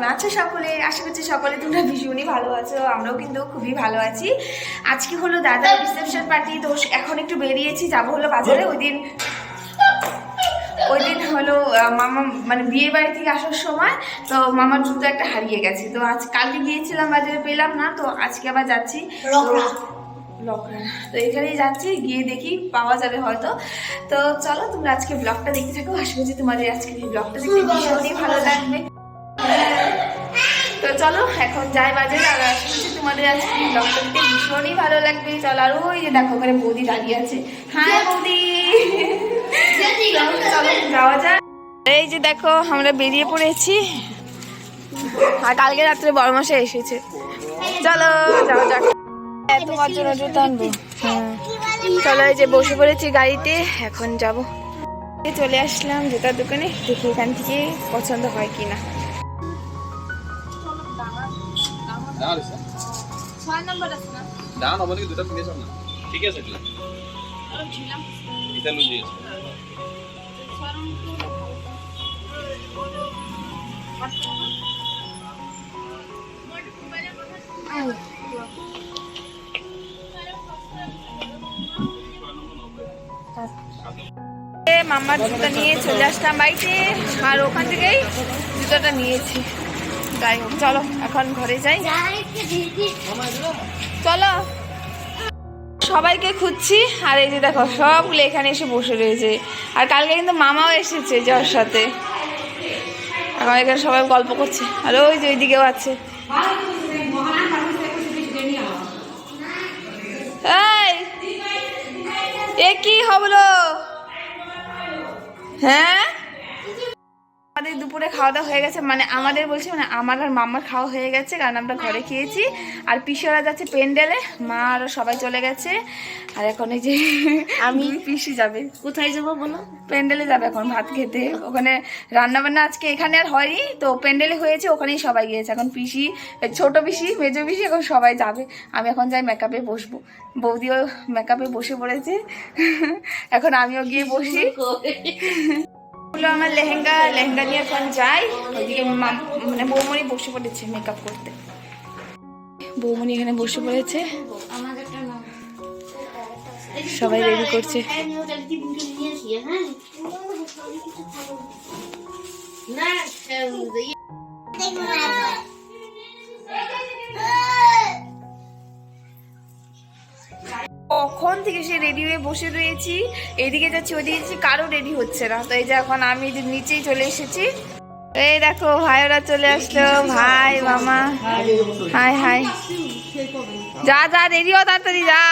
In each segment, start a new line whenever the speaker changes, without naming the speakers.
কেমন আছো সকলে? আশা করছি সকলে তোমরা ভীষণই ভালো আছো আমরাও কিন্তু খুবই ভালো আছি। আজকে হলো দাদার রিসেপশন পার্টি তো এখন একটু বেরিয়েছি যাব হলো বাজারে। ওই দিন ওই দিন হলো মামা মানে বিয়ে বাড়ি থেকে আসার সময় তো মামার জুতো একটা হারিয়ে গেছে। তো আজ কালকে গিয়েছিলাম বাজারে পেলাম না তো আজকে আবার যাচ্ছি। তো এখানেই যাচ্ছি গিয়ে দেখি পাওয়া যাবে হয়তো। তো চলো তোমরা আজকে ব্লগটা দেখতে থাকো। আশা করছি তোমাদের আজকে এই ব্লগটা দেখতে ভীষণই ভালো লাগবে। তো চলো এখন যাই বাজারে আর আশা করছি তোমাদের আজকে ব্লগটা ভীষণই ভালো লাগবে। চলো আর ওই যে দেখো ওখানে বৌদি দাঁড়িয়ে আছে। হ্যাঁ বৌদি। চলো যাওয়া যাক। এই যে দেখো আমরা বেরিয়ে পড়েছি। আর কালকে রাত্রে বড় মাসে এসেছে। চলো যাওয়া যাক। তোমার জন্য জুতো আনব হ্যাঁ। চলো এই যে বসে পড়েছি গাড়িতে। এখন যাব। চলে আসলাম জুতার দোকানে। দেখি এখান থেকে পছন্দ হয় কিনা।
ডাঙৰ
ছয় নম্বর আছে না?
ডাঙৰ হ'ব নেকি? দুটা পিন্ধি না? ঠিক আছে এতিয়া। এতিয়া লৈ যাই আছো
মামার জুতো নিয়ে চলে আসলাম বাড়িতে। আর ওখান থেকেই জুতোটা নিয়েছি। যাই হোক চলো, এখন ঘরে যাই। চলো। সবাইকে খুঁজছি, আর এই যে দেখো, সবগুলো এখানে এসে বসে রয়েছে। আর কালকে কিন্তু মামাও এসেছে যার সাথে। এখন এখানে সবাই গল্প করছে। আর ওই যে ওইদিকেও আছে। এ কি হবলো? হ্যাঁ? আমাদের দুপুরে খাওয়া দাওয়া হয়ে গেছে। মানে আমাদের বলছি মানে আমার আর মামার খাওয়া হয়ে গেছে কারণ আমরা ঘরে খেয়েছি। আর পিসিওরা যাচ্ছে পেন্ডেলে মা আরও সবাই চলে গেছে। আর এখন এই যে আমি পিসি যাবে।
কোথায় যাব বলো?
প্যান্ডেলে যাবে এখন ভাত খেতে। ওখানে রান্না বান্না আজকে এখানে আর হয়নি তো প্যান্ডেলে হয়েছে ওখানেই সবাই গিয়েছে। এখন পিসি ছোট পিসি মেজো পিসি এখন সবাই যাবে। আমি এখন যাই মেকআপে বসবো। বৌদিও মেকআপে বসে পড়েছে। এখন আমিও গিয়ে বসি। আমার লেহেঙ্গা লেহেঙ্গা নিয়ে এখন যাই। ওইদিকে মানে বৌমনি বসে পড়েছে মেকআপ করতে। বৌমনি এখানে বসে পড়েছে। সবাই রেডি করছে।
না
কখন থেকে সে রেডি হয়ে বসে রয়েছি এদিকে যাচ্ছি ওদিকে যাচ্ছি কারও রেডি হচ্ছে না। তো এই যে এখন আমি যে নিচেই চলে এসেছি এই দেখো ভাইরা চলে আসলো। ভাই মামা। হাই হাই যা যা রেডি হ তাড়াতাড়ি যা।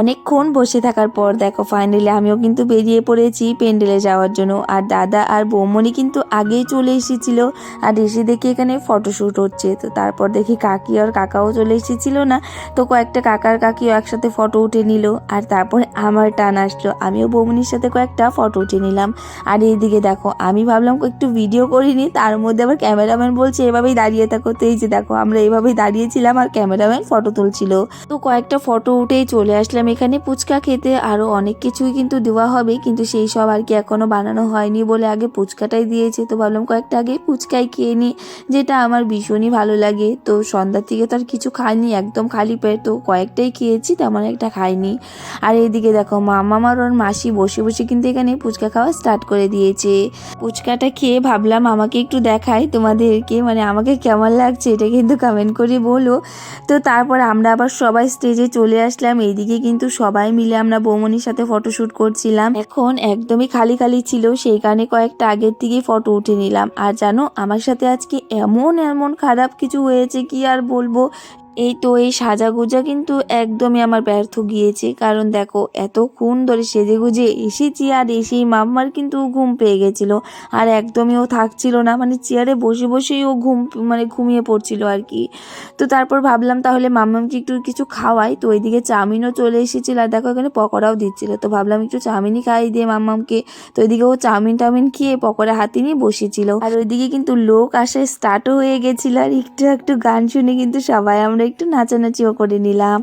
অনেকক্ষণ বসে থাকার পর দেখো ফাইনালি আমিও কিন্তু বেরিয়ে পড়েছি প্যান্ডেলে যাওয়ার জন্য। আর দাদা আর বৌমনি কিন্তু আগেই চলে এসেছিল আর এসে দেখি এখানে ফটোশ্যুট হচ্ছে। তো তারপর দেখি কাকি আর কাকাও চলে এসেছিল না, তো কয়েকটা কাকার কাকিও একসাথে ফটো উঠে নিল আর তারপর আমার টান আসলো। আমিও বৌমনির সাথে কয়েকটা ফটো উঠে নিলাম। আর এইদিকে দেখো, আমি ভাবলাম একটু ভিডিও করিনি, তার মধ্যে আবার ক্যামেরাম্যান বলছে, এভাবেই দাঁড়িয়ে থাকো। তো এই যে দেখো, আমরা এভাবেই দাঁড়িয়েছিলাম আর ক্যামেরাম্যান ফটো তুলছিল। তো কয়েকটা ফটো উঠেই চলে আসলাম এখানে ফুচকা খেতে আরও অনেক কিছুই কিন্তু দেওয়া হবে, কিন্তু সেই সব আর কি এখনও বানানো হয়নি বলে আগে ফুচকাটাই দিয়েছে। তো ভাবলাম কয়েকটা আগে ফুচকাই খেয়ে নিই, যেটা আমার ভীষণই ভালো লাগে। তো সন্ধ্যার থেকে তো আর কিছু খাইনি, একদম খালি পেট। তো কয়েকটাই খেয়েছি, তেমন একটা খাইনি। আর এইদিকে দেখো, মামা আর ওর মাসি বসে বসে কিন্তু এখানে ফুচকা খাওয়া স্টার্ট করে দিয়েছে। ফুচকাটা খেয়ে ভাবলাম আমাকে একটু দেখাই তোমাদেরকে মানে আমাকে কেমন লাগছে এটা কিন্তু কমেন্ট করে বলো। তো তারপর আমরা আবার সবাই স্টেজে চলে আসলাম, এইদিকে কিন্তু সবাই মিলে আমরা বৌমনির সাথে ফটোশ্যুট করছিলাম। এখন একদমই খালি খালি ছিল, সেই কারণে কয়েকটা আগের থেকেই ফটো উঠে নিলাম। আর জানো, আমার সাথে আজকে এমন এমন খারাপ কিছু হয়েছে, কি আর বলব? এই তো এই সাজাগোজা কিন্তু একদমই আমার ব্যর্থ গিয়েছে। কারণ দেখো এতক্ষণ ধরে সেজে গুজে এসেছি আর এসেই মাম্মার কিন্তু ঘুম পেয়ে গেছিল। আর একদমই ও থাকছিল না মানে চেয়ারে বসে বসেই ও ঘুম মানে ঘুমিয়ে পড়ছিল আর কি। তো তারপর ভাবলাম তাহলে মাম্মামকে একটু কিছু খাওয়াই। তো ওইদিকে চাউমিনও চলে এসেছিল আর দেখো এখানে পকোড়াও দিচ্ছিল। তো ভাবলাম একটু চাউমিনই খাইয়ে দিয়ে মাম্মামকে। তো ওইদিকে ও চাউমিন টাউমিন খেয়ে পকোড়া হাতে নিয়ে বসেছিল। আর ওইদিকে কিন্তু লোক আসা স্টার্টও হয়ে গেছিল। আর একটু একটু গান শুনে কিন্তু সবাই আমরা আমরা একটু নাচানাচিও করে নিলাম।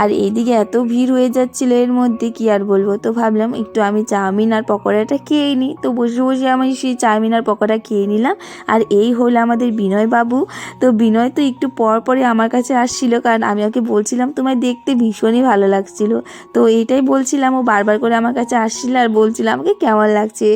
আর এইদিকে এত ভিড় হয়ে যাচ্ছিল এর মধ্যে, কি আর বলব? তো ভাবলাম একটু আমি চাউমিন আর পকোড়াটা খেয়েই নিই তো বসে বসে আমি সেই চাউমিন আর পকোড়া খেয়ে নিলাম। আর এই হলো আমাদের বিনয় বাবু। তো বিনয় তো একটু পর পরে আমার কাছে আসছিল, কারণ আমি ওকে বলছিলাম, তোমায় দেখতে ভীষণই ভালো লাগছিল। তো এইটাই বলছিলাম, ও বারবার করে আমার কাছে আসছিল আর বলছিল, আমাকে কেমন লাগছে?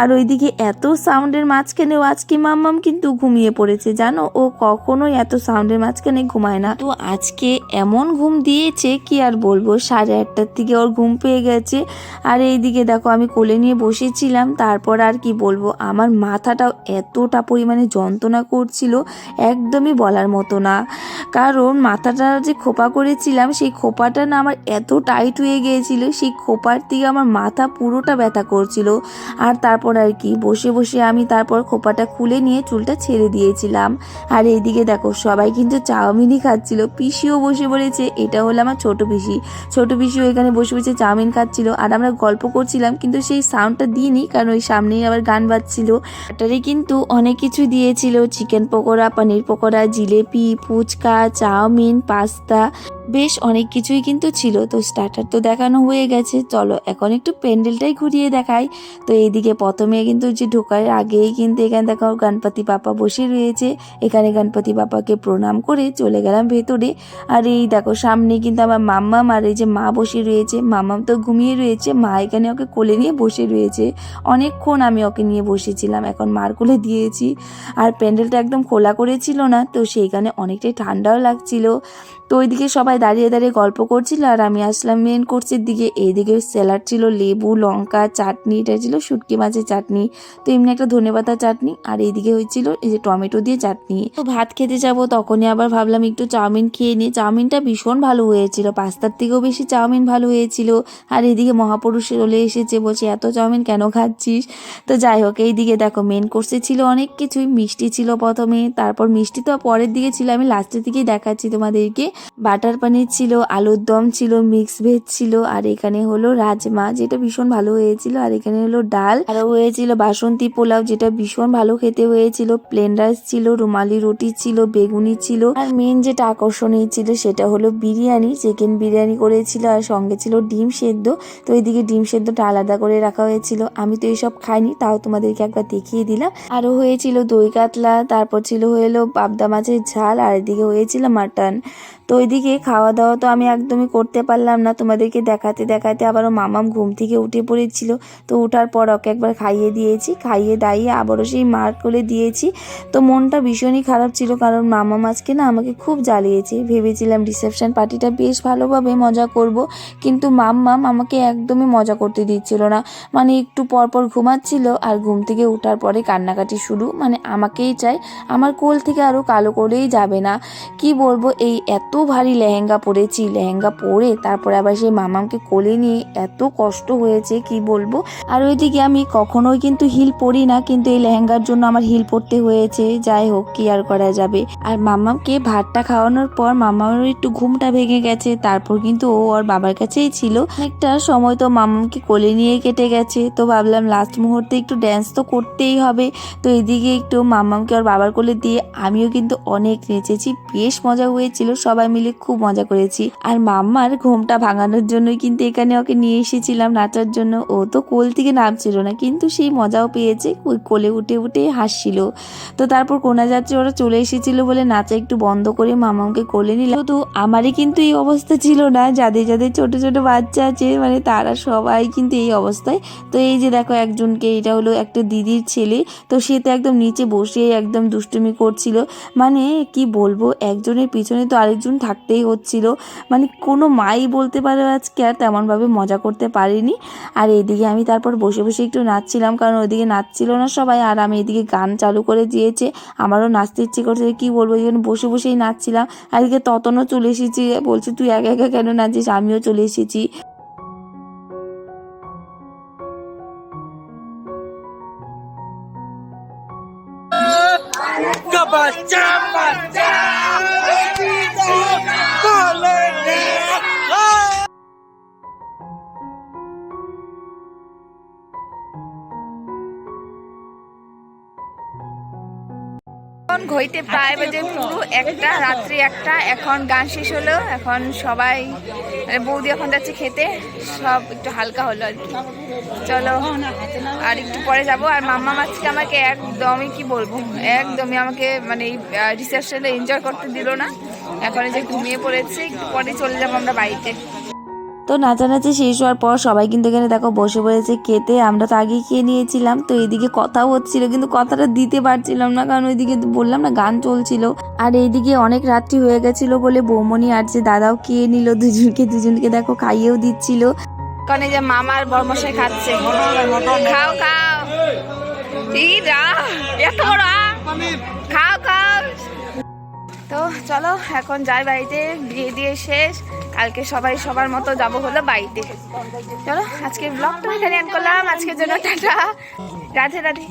আর ওইদিকে এত সাউন্ডের মাঝখানেও আজকে মাম্মাম কিন্তু ঘুমিয়ে পড়েছে, জানো? ও কখনোই এত সাউন্ডের মাঝখানে ঘুমায় না। তো আজকে এমন ঘুম দিয়েছে, কি আর বলব? সাড়ে আটটার থেকে ওর ঘুম পেয়ে গেছে। আর এইদিকে দেখো, আমি কোলে নিয়ে বসেছিলাম, তারপর আর কি বলব? আমার মাথাটাও এতটা পরিমাণে যন্ত্রণা করছিল, একদমই বলার মতো না। কারণ মাথাটা যে খোপা করেছিলাম, সেই খোপাটা না আমার এত টাইট হয়ে গিয়েছিল, সেই খোপার থেকে আমার মাথা পুরোটা ব্যথা করছিল। আর তারপর আর কি, বসে বসে আমি তারপর খোপাটা খুলে নিয়ে চুলটা ছেড়ে দিয়েছিলাম। আর এইদিকে দেখো, সবাই কিন্তু চাউমিনই খাচ্ছিল। পিসিও বসে বলেছে, এটা হলো আমার ছোট পিসি। ছোট পিসিও এখানে বসে বসে চাউমিন খাচ্ছিল। আর আমরা গল্প করছিলাম, কিন্তু সেই সাউন্ডটা দিইনি, কারণ ওই সামনেই আবার গান বাজছিল। এটারে কিন্তু অনেক কিছু দিয়েছিল। Chicken pakora, paneer pakora, jalebi, phuchka, chow mein, pasta. বেশ অনেক কিছুই কিন্তু ছিল। তো স্টার্টার তো দেখানো হয়ে গেছে। চলো এখন একটু প্যান্ডেলটাই ঘুরিয়ে দেখাই। তো এইদিকে প্রথমে কিন্তু যে ঢোকার আগেই কিন্তু এখানে দেখো গণপতি পাপা বসে রয়েছে। এখানে গণপতি পাপাকে প্রণাম করে চলে গেলাম ভেতরে। আর এই দেখো সামনে কিন্তু আমার মাম্মাম আর এই যে মা বসে রয়েছে। মাম্মাম তো ঘুমিয়ে রয়েছে। মা এখানে ওকে কোলে নিয়ে বসে রয়েছে। অনেকক্ষণ আমি ওকে নিয়ে বসেছিলাম। এখন মার কোলে দিয়েছি। আর প্যান্ডেলটা একদম খোলা করেছিল না। তো সেইখানে অনেকটাই ঠান্ডাও লাগছিল। তো ওইদিকে সবাই দাঁড়িয়ে দাঁড়িয়ে গল্প করছিল আর আমি আসলাম মেন কোর্সের দিকে। এইদিকে স্যালাড ছিল, লেবু, লঙ্কা, চাটনি, এটা ছিল শুটকি মাছের চাটনি, তো এমনি একটা ধনেপাতা চাটনি আর এইদিকে হয়েছিল এই যে টমেটো দিয়ে চাটনি। তো ভাত খেতে যাব তখনই আবার ভাবলাম একটু চাউমিন খেয়ে নিই। চাউমিনটা ভীষণ ভালো হয়েছিল, পাস্তার থেকেও বেশি চাউমিন ভালো হয়েছিল। আর এদিকে মহাপুরুষ চলে এসেছে, বলছে, এত চাউমিন কেন খাচ্ছিস? তো যাই হোক, এইদিকে দেখো মেন কোর্সে ছিল অনেক কিছুই, মিষ্টি ছিল প্রথমে, তারপর মিষ্টি তো পরের দিকে ছিল, আমি লাস্টের দিকেই দেখাচ্ছি তোমাদেরকে। বাটার পানির ছিল, আলুর দম ছিল মিক্স ভেজ ছিল, আর এখানে হলো রাজমা, যেটা ভীষণ ভালো হয়েছিল, আর এখানে হলো ডাল। আরও হয়েছিল বাসন্তী পোলাও, যেটা ভীষণ ভালো খেতে হয়েছিল প্লেন রাইস ছিল, রুমালি রুটি ছিল, বেগুনি ছিল। আর মেন যেটা আকর্ষণীয় ছিল, সেটা হলো বিরিয়ানি চিকেন বিরিয়ানি করেছিল, আর সঙ্গে ছিল ডিম সেদ্ধ। তো এইদিকে ডিম সেদ্ধটা আলাদা করে রাখা হয়েছিল। আমি তো এইসব খাইনি, তাও তোমাদেরকে একবার দেখিয়ে দিলাম। আরও হয়েছিল দই কাতলা, তারপর ছিল হলো পাবদা মাছের ঝাল, আর এদিকে হয়েছিল মাটন। তো ওইদিকে খাওয়া দাওয়া তো আমি একদমই করতে পারলাম না। তোমাদেরকে দেখাতে দেখাতে আবারও মামাম ঘুম থেকে উঠে পড়েছিল। তো ওঠার পর ওকে একবার খাইয়ে দিয়েছি। খাইয়ে দাইয়ে আবারও সেই মার করে দিয়েছি। তো মনটা ভীষণই খারাপ ছিল কারণ মামাম আজকে না আমাকে খুব জ্বালিয়েছে। ভেবেছিলাম রিসেপশন পার্টিটা বেশ ভালোভাবে মজা করব। কিন্তু মাম্মাম আমাকে একদমই মজা করতে দিচ্ছিল না। মানে একটু পর পর ঘুমাচ্ছিল আর ঘুম থেকে ওঠার পরে কান্নাকাটি শুরু। মানে আমাকেই চাই আমার কোল থেকে আরও কালো করেই যাবে না। কি বলব, এই এত ভারী লেহেঙ্গা পরেছি, লেহেঙ্গা পরে তারপরে আবার সেই মামামকে কোলে নিয়ে এত কষ্ট হয়েছে, কি বলব? আর ওইদিকে আমি কখনোই কিন্তু হিল পরি না, কিন্তু এই লেহেঙ্গার জন্য আমার হিল পরতে হয়েছে, যাই হোক, কি আর করা যাবে? আর মামামকে ভাতটা খাওয়ানোর পর মামামের একটু ঘুমটা ভেঙে গেছে, তারপর কিন্তু ও ওর বাবার কাছেই ছিল। একটা সময় তো মামামকে কোলে নিয়ে কেটে গেছে, তো ভাবলাম লাস্ট মুহূর্তে একটু ড্যান্স তো করতেই হবে। তো এদিকে একটু মামামকে ওর বাবার কোলে দিয়ে আমিও কিন্তু অনেক নেচেছি, বেশ মজা হয়েছিল, সবাই মিলে খুব মজা করেছি। আর মাম্মার ঘুমটা ভাঙানোর জন্যই কিন্তু এখানে ওকে নিয়ে এসেছিলাম নাচার জন্য। ও তো কোল থেকে নামছিল না, কিন্তু সেই মজাও পেয়েছে। ওই কোলে উঠে উঠে হাসছিল। তো তারপর কোনা যাত্রী ওরা চলে এসেছিল বলে নাচা একটু বন্ধ করে মামাকে কোলে নিলাম তো আমারই কিন্তু এই অবস্থা ছিল না, যাদের যাদের ছোট ছোট বাচ্চা আছে মানে তারা সবাই কিন্তু এই অবস্থায়। তো এই যে দেখো একজনকে, এটা হলো একটা দিদির ছেলে। তো সে তো একদম নিচে বসে একদম দুষ্টুমি করছিল। মানে কি বলব, একজনের পিছনে তো আরেকজন থাকতেই হচ্ছিল। মানে কোনো মাই বলতে পারে আজকে আর তেমনভাবে মজা করতে পারিনি। আর এদিকে আমি তারপর বসে বসে একটু নাচছিলাম, কারণ ওইদিকে নাচছিল না সবাই, আর আমি এদিকে গান চালু করে দিয়েছে। আমারও নাচতে ইচ্ছে করছে কি বলব, এই বসে বসেই নাচছিলাম। আর এদিকে ততনও চলে এসেছি, বলছে তুই একা একা কেন নাচিস আমিও চলে এসেছি।
এখন ঘইতে প্রায় বাজে পুরো একটা, রাত্রি একটা, এখন গান শেষ হলো, এখন সবাই মানে বৌদি এখন যাচ্ছে খেতে, সব একটু হালকা হলো আর কি। চলো, আর একটু পরে যাব, আর মাম্মা আজকে আমাকে একদমই কি বলব, একদমই আমাকে মানে এই রিসেপশনে এনজয় করতে দিল না। এখন যে ঘুমিয়ে পড়েছে, একটু পরে চলে যাব আমরা বাড়িতে।
তো নাচানাচি শেষ হওয়ার পর সবাই কিন্তু এখানে দেখো বসে পড়েছে খেতে। আমরা তো আগেই খেয়ে নিয়েছিলাম। তো এইদিকে কথাও হচ্ছিল, কিন্তু কথাটা দিতে পারছিলাম না, কারণ ওইদিকে বললাম না, গান চলছিল। আর এইদিকে অনেক রাত্রি হয়ে গেছিল বলে বৌমনি আর যে দাদাও খেয়ে নিল, দুজনকে দুজনকে দেখো খাইয়েও দিচ্ছিল।
কারণ যে মামার বর্মশাই খাচ্ছে। খাও খাও। খাও খাও। তো চলো, এখন যাই বাড়িতে, বিয়ে দিয়ে শেষ। কালকে সবাই সবার মতো যাব হলো বাড়িতে। চলো আজকে ব্লগটা এখানে এন্ড করলাম। আজকের জন্য টাটা। রাধে রাধে।